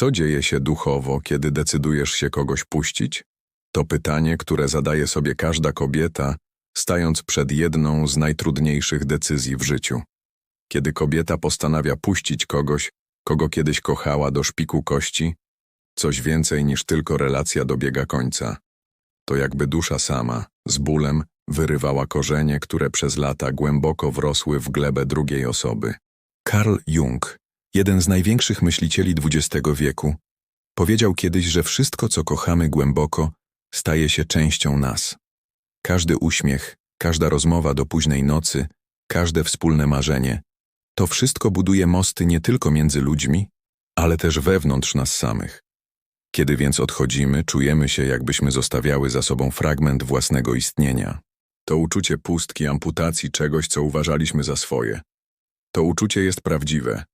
Co dzieje się duchowo, kiedy decydujesz się kogoś puścić? To pytanie, które zadaje sobie każda kobieta, stając przed jedną z najtrudniejszych decyzji w życiu. Kiedy kobieta postanawia puścić kogoś, kogo kiedyś kochała do szpiku kości, coś więcej niż tylko relacja dobiega końca. To jakby dusza sama, z bólem, wyrywała korzenie, które przez lata głęboko wrosły w glebę drugiej osoby. Karl Jung, jeden z największych myślicieli XX wieku, powiedział kiedyś, że wszystko, co kochamy głęboko, staje się częścią nas. Każdy uśmiech, każda rozmowa do późnej nocy, każde wspólne marzenie, to wszystko buduje mosty nie tylko między ludźmi, ale też wewnątrz nas samych. Kiedy więc odchodzimy, czujemy się, jakbyśmy zostawiały za sobą fragment własnego istnienia. To uczucie pustki, amputacji czegoś, co uważaliśmy za swoje. To uczucie jest prawdziwe.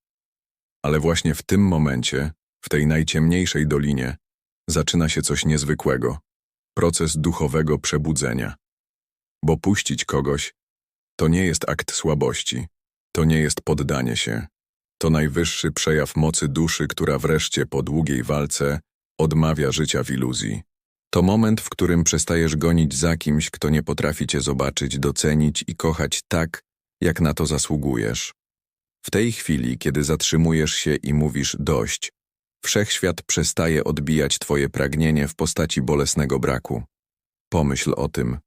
Ale właśnie w tym momencie, w tej najciemniejszej dolinie, zaczyna się coś niezwykłego proces duchowego przebudzenia. Bo puścić kogoś to nie jest akt słabości, to nie jest poddanie się. To najwyższy przejaw mocy duszy, która wreszcie po długiej walce odmawia życia w iluzji. To moment, w którym przestajesz gonić za kimś, kto nie potrafi cię zobaczyć, docenić i kochać tak, jak na to zasługujesz. W tej chwili, kiedy zatrzymujesz się i mówisz dość, wszechświat przestaje odbijać twoje pragnienie w postaci bolesnego braku. Pomyśl o tym.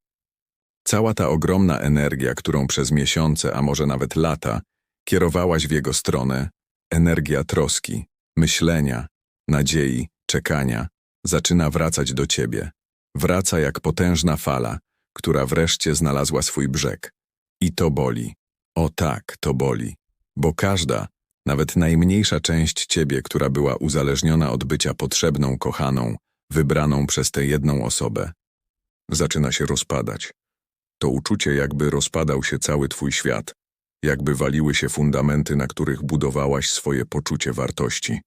Cała ta ogromna energia, którą przez miesiące, a może nawet lata, kierowałaś w jego stronę, energia troski, myślenia, nadziei, czekania, zaczyna wracać do ciebie. Wraca jak potężna fala, która wreszcie znalazła swój brzeg. I to boli. O tak, to boli. Bo każda, nawet najmniejsza część ciebie, która była uzależniona od bycia potrzebną, kochaną, wybraną przez tę jedną osobę, zaczyna się rozpadać. To uczucie, jakby rozpadał się cały twój świat, jakby waliły się fundamenty, na których budowałaś swoje poczucie wartości.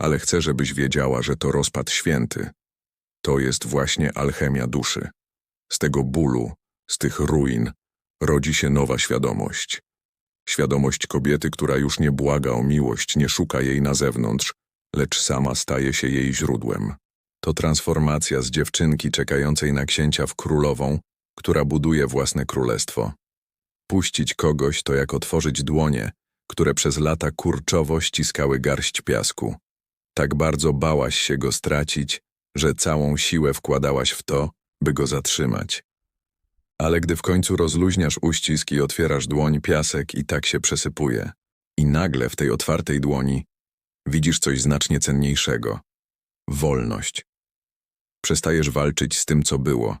Ale chcę, żebyś wiedziała, że to rozpad święty. To jest właśnie alchemia duszy. Z tego bólu, z tych ruin, rodzi się nowa świadomość. Świadomość kobiety, która już nie błaga o miłość, nie szuka jej na zewnątrz, lecz sama staje się jej źródłem. To transformacja z dziewczynki czekającej na księcia w królową, która buduje własne królestwo. Puścić kogoś to jak otworzyć dłonie, które przez lata kurczowo ściskały garść piasku. Tak bardzo bałaś się go stracić, że całą siłę wkładałaś w to, by go zatrzymać. Ale gdy w końcu rozluźniasz uścisk i otwierasz dłoń, piasek i tak się przesypuje. I nagle w tej otwartej dłoni widzisz coś znacznie cenniejszego. Wolność. Przestajesz walczyć z tym, co było.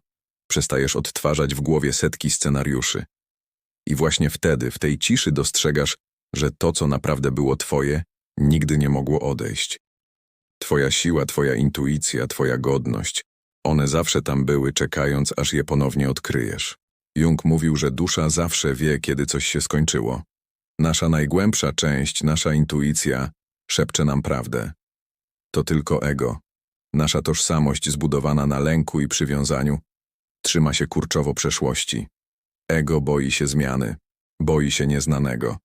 Przestajesz odtwarzać w głowie setki scenariuszy. I właśnie wtedy, w tej ciszy dostrzegasz, że to, co naprawdę było twoje, nigdy nie mogło odejść. Twoja siła, twoja intuicja, twoja godność, one zawsze tam były, czekając, aż je ponownie odkryjesz. Jung mówił, że dusza zawsze wie, kiedy coś się skończyło. Nasza najgłębsza część, nasza intuicja, szepcze nam prawdę. To tylko ego. Nasza tożsamość zbudowana na lęku i przywiązaniu trzyma się kurczowo przeszłości. Ego boi się zmiany, boi się nieznanego,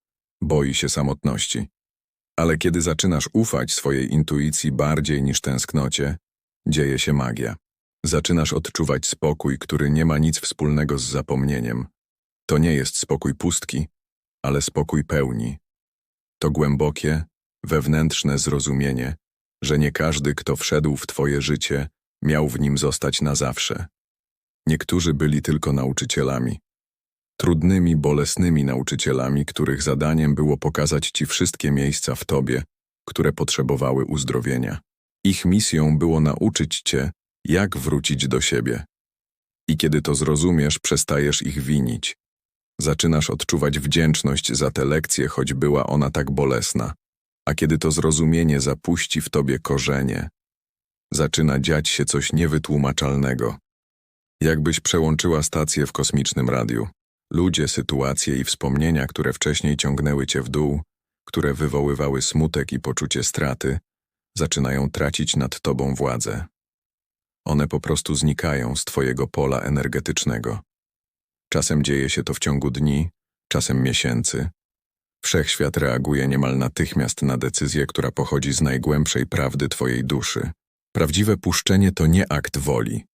boi się samotności. Ale kiedy zaczynasz ufać swojej intuicji bardziej niż tęsknocie, dzieje się magia. Zaczynasz odczuwać spokój, który nie ma nic wspólnego z zapomnieniem. To nie jest spokój pustki, ale spokój pełni. To głębokie, wewnętrzne zrozumienie, że nie każdy, kto wszedł w Twoje życie, miał w nim zostać na zawsze. Niektórzy byli tylko nauczycielami. Trudnymi, bolesnymi nauczycielami, których zadaniem było pokazać Ci wszystkie miejsca w Tobie, które potrzebowały uzdrowienia. Ich misją było nauczyć Cię, jak wrócić do siebie. I kiedy to zrozumiesz, przestajesz ich winić. Zaczynasz odczuwać wdzięczność za tę lekcję, choć była ona tak bolesna. A kiedy to zrozumienie zapuści w tobie korzenie, zaczyna dziać się coś niewytłumaczalnego. Jakbyś przełączyła stację w kosmicznym radiu. Ludzie, sytuacje i wspomnienia, które wcześniej ciągnęły cię w dół, które wywoływały smutek i poczucie straty, zaczynają tracić nad tobą władzę. One po prostu znikają z twojego pola energetycznego. Czasem dzieje się to w ciągu dni, czasem miesięcy, Wszechświat reaguje niemal natychmiast na decyzję, która pochodzi z najgłębszej prawdy Twojej duszy. Prawdziwe puszczenie to nie akt woli.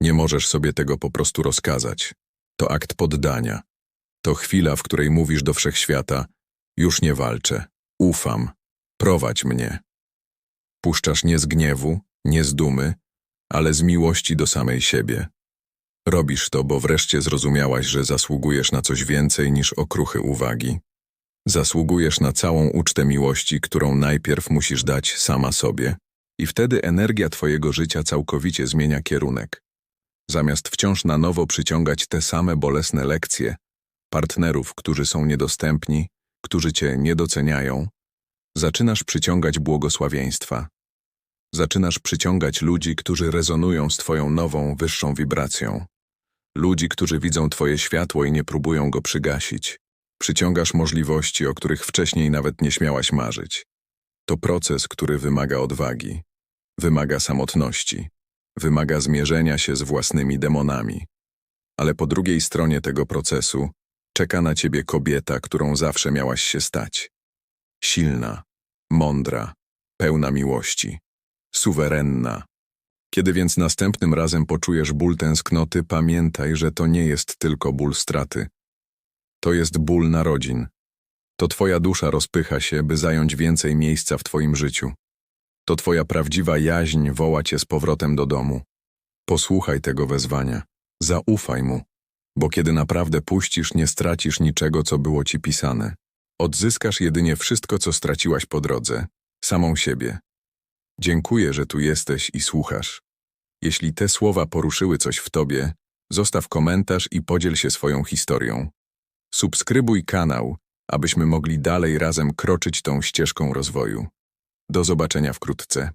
Nie możesz sobie tego po prostu rozkazać. To akt poddania. To chwila, w której mówisz do wszechświata: Już nie walczę, ufam, prowadź mnie. Puszczasz nie z gniewu, nie z dumy, ale z miłości do samej siebie. Robisz to, bo wreszcie zrozumiałaś, że zasługujesz na coś więcej niż okruchy uwagi. Zasługujesz na całą ucztę miłości, którą najpierw musisz dać sama sobie, i wtedy energia Twojego życia całkowicie zmienia kierunek. Zamiast wciąż na nowo przyciągać te same bolesne lekcje, partnerów, którzy są niedostępni, którzy Cię nie doceniają, zaczynasz przyciągać błogosławieństwa. Zaczynasz przyciągać ludzi, którzy rezonują z Twoją nową, wyższą wibracją. Ludzi, którzy widzą Twoje światło i nie próbują go przygasić. Przyciągasz możliwości, o których wcześniej nawet nie śmiałaś marzyć. To proces, który wymaga odwagi, wymaga samotności, wymaga zmierzenia się z własnymi demonami. Ale po drugiej stronie tego procesu czeka na ciebie kobieta, którą zawsze miałaś się stać. Silna, mądra, pełna miłości, suwerenna. Kiedy więc następnym razem poczujesz ból tęsknoty, pamiętaj, że to nie jest tylko ból straty. To jest ból narodzin. To twoja dusza rozpycha się, by zająć więcej miejsca w twoim życiu. To twoja prawdziwa jaźń woła cię z powrotem do domu. Posłuchaj tego wezwania. Zaufaj mu, bo kiedy naprawdę puścisz, nie stracisz niczego, co było ci pisane. Odzyskasz jedynie wszystko, co straciłaś po drodze, samą siebie. Dziękuję, że tu jesteś i słuchasz. Jeśli te słowa poruszyły coś w tobie, zostaw komentarz i podziel się swoją historią. Subskrybuj kanał, abyśmy mogli dalej razem kroczyć tą ścieżką rozwoju. Do zobaczenia wkrótce.